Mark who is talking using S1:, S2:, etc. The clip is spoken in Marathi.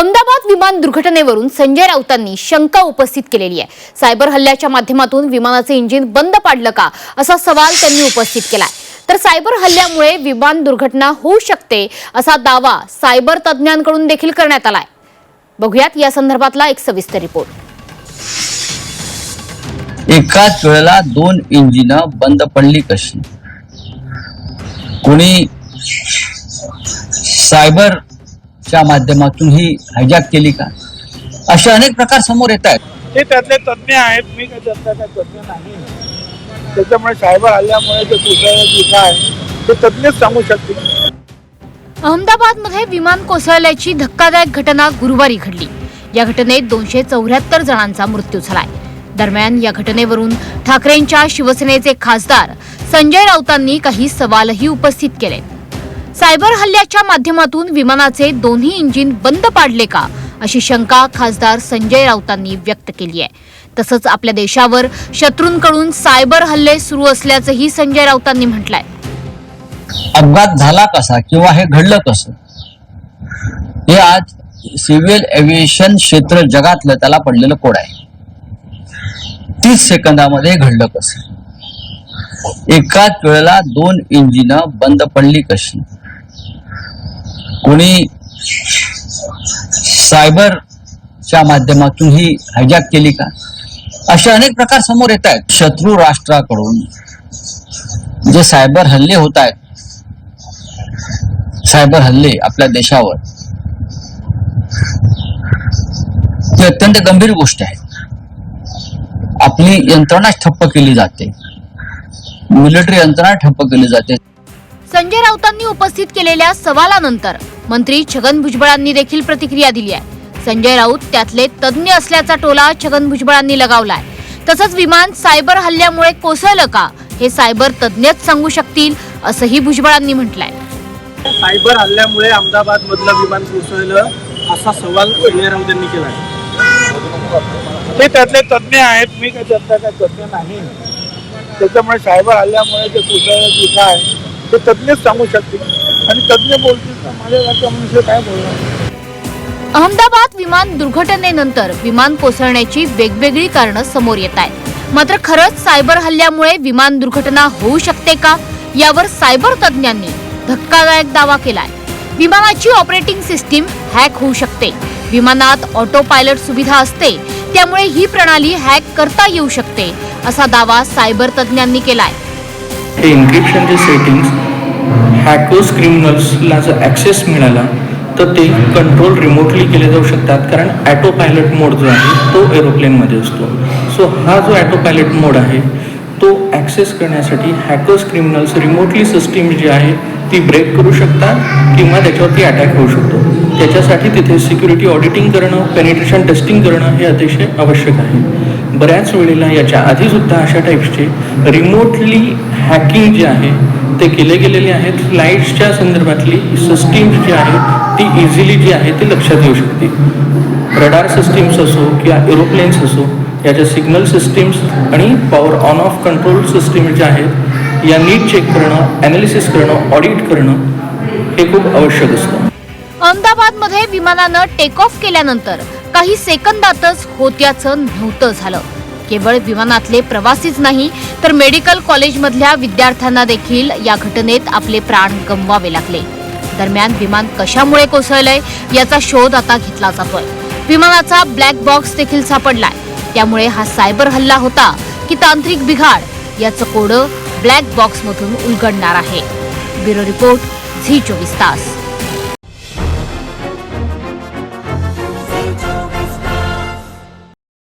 S1: अहमदाबाद विमान दुर्घटनेवरून संजय राऊतांनी शंका उपस्थित केलेली आहे. सायबर हल्ल्याच्या माध्यमातून विमानाचे इंजिन बंद पाडलं का असा सवाल त्यांनी उपस्थित केला तर सायबर हल्ल्यामुळे विमान दुर्घटना होऊ शकते असा दावा सायबर तज्ज्ञांकडून देखील करण्यात आलाय. बघूयात या संदर्भातला एक सविस्तर रिपोर्ट.
S2: एकाच वेळेला दोन इंजिन बंद पडली कशी? कोणी सायबरच्या माध्यमातून ही हायजॅक केली का? असे अनेक प्रकार समोर येत आहेत.
S3: ते त्यातले तज्ज्ञ आहेत. मी काही त्यातला काही तज्ज्ञ नाही. त्याच्यामुळे सायबर हल्ल्यामुळे ते कुठं की काय ते तज्ज्ञच सांगू शकतील.
S1: अहमदाबादमध्ये विमान कोसळल्याची धक्कादायक घटना गुरुवारी घडली. या घटनेत दोनशे चौऱ्याहत्तर जणांचा मृत्यू झालाय. दरम्यान या घटनेवरून ठाकरेंच्या शिवसेनेचे खासदार संजय राऊतांनी काही सवालही उपस्थित केले. सायबर हल्ल्याच्या माध्यमातून विमानाचे दोन्ही इंजिन बंद पाडले का? अशी शंका खासदार संजय राऊतांनी व्यक्त केली आहे. तसंच आपल्या देशावर शत्रूंकडून सायबर हल्ले सुरू असल्याचंही संजय राऊतांनी म्हटलंय.
S2: अपघात झाला कसा किंवा हे घडलं कसं? हे आज सिव्हिल एव्हिएशन क्षेत्र जगातलं त्याला पडलेलं कोड आहे. तीस सेकंदामध्ये घडलं कसं? एकाच वेळेला दोन इंजिन बंद पडली कशी? कोणी सायबरच्या माध्यमातून ही हायजॅक केली का? असे अनेक प्रकार समोर येत आहेत. शत्रू राष्ट्राकडून जे सायबर हल्ले होत आहेत सायबर हल्ले आपल्या देशावर ही अत्यंत गंभीर गोष्ट आहे. आपली यंत्रणा ठप्प केली जाते. मिलिटरी यंत्रणा ठप्प केली जाते.
S1: संजय राऊतांनी उपस्थित केलेल्या सवालानंतर मंत्री छगन भुजबळांनी देखील प्रतिक्रिया दिली आहे. संजय राऊत त्यातले तज्ज्ञ असल्याचा टोला छगन भुजबळांनी लगावलाय. तसंच विमान सायबर हल्ल्यामुळे कोसळलं का हे सायबर तज्ज्ञच सांगू शकतील असंही भुजबळांनी म्हटलंय.
S3: सायबर हल्ल्यामुळे अहमदाबाद मधलं विमान कोसळलं असा सवाल संजय राऊत यांनी केला आहे ते त्यातले तज्ज्ञ आहेत मी काही त्यातला काही तज्ज्ञ नाही. त्याच्यामुळे सायबर हल्ल्यामुळे ते कुठं की काय ते तज्ज्ञच सांगू शकतील. आणि तज्ज्ञ बोलतील तर माझ्यासारखा मनुष्य काय बोलणार?
S1: अहमदाबाद विमान दुर्घटनेनंतर विमान कोसळण्याची वेगवेगळी कारणं समोर येत आहेत. मात्र खरंच सायबर हल्ल्यामुळे विमान दुर्घटना होऊ शकते का? यावर सायबर तज्ज्ञांनी धक्कादायक दावा केलाय. विमानाची ऑपरेटिंग सिस्टीम हॅक होऊ शकते. विमानात ऑटो पायलट सुविधा असते. त्यामुळे ही प्रणाली हॅक करता येऊ शकते असा दावा सायबर तज्ज्ञांनी केलाय.
S4: हे इन्क्रिप्शनचे सेटिंग्स हॅकर्स क्रिमिनल्सला जर ॲक्सेस मिळाला तर ते कंट्रोल रिमोटली केले जाऊ शकतात. कारण ॲटो पायलट मोड जो आहे तो एरोप्लेनमध्ये असतो. सो हा जो ॲटो पायलट मोड आहे तो ॲक्सेस करण्यासाठी हॅकर्स क्रिमिनल्स रिमोटली सिस्टीम जी आहे ती ब्रेक करू शकतात किंवा त्याच्यावरती अटॅक होऊ शकतो. त्याच्यासाठी तिथे सिक्युरिटी ऑडिटिंग करणं पेनिट्रेशन टेस्टिंग करणं हे अतिशय आवश्यक आहे. बऱ्याच वेळेला याच्या आधीसुद्धा अशा टाईप्सचे रिमोटली हॅकिंग जे आहे ते केले गेलेले आहेत. फ्लाईट्सच्या संदर्भातली सिस्टीम्स जी आहे ती इझिली जी आहे ती लक्षात येऊ शकते. रडार सिस्टीम्स असो किंवा एरोप्लेन्स असो याच्या सिग्नल सिस्टीम्स आणि power on off control system ज्या आहेत या नीट चेक करणं ॲनालिसिस करणं ऑडिट करणं हे खूप आवश्यक असतं.
S1: अहमदाबादमध्ये विमानानं टेक ऑफ केल्यानंतर काही सेकंदातच होत्याचं नव्हतं झालं. केवळ विमानातले प्रवासीच नाही तर मेडिकल कॉलेजमधल्या विद्यार्थ्यांना देखील या घटनेत आपले प्राण गमवावे लागले. दरम्यान विमान कशामुळे कोसळलंय याचा शोध आता घेतला जातोय विमानाचा ब्लॅक बॉक्स देखील सापडलाय. त्यामुळे हा सायबर हल्ला होता की तांत्रिक बिघाड याचं कोडं ब्लॅक बॉक्समधून उलगडणार आहे. ब्युरो रिपोर्ट झी चोवीस तास.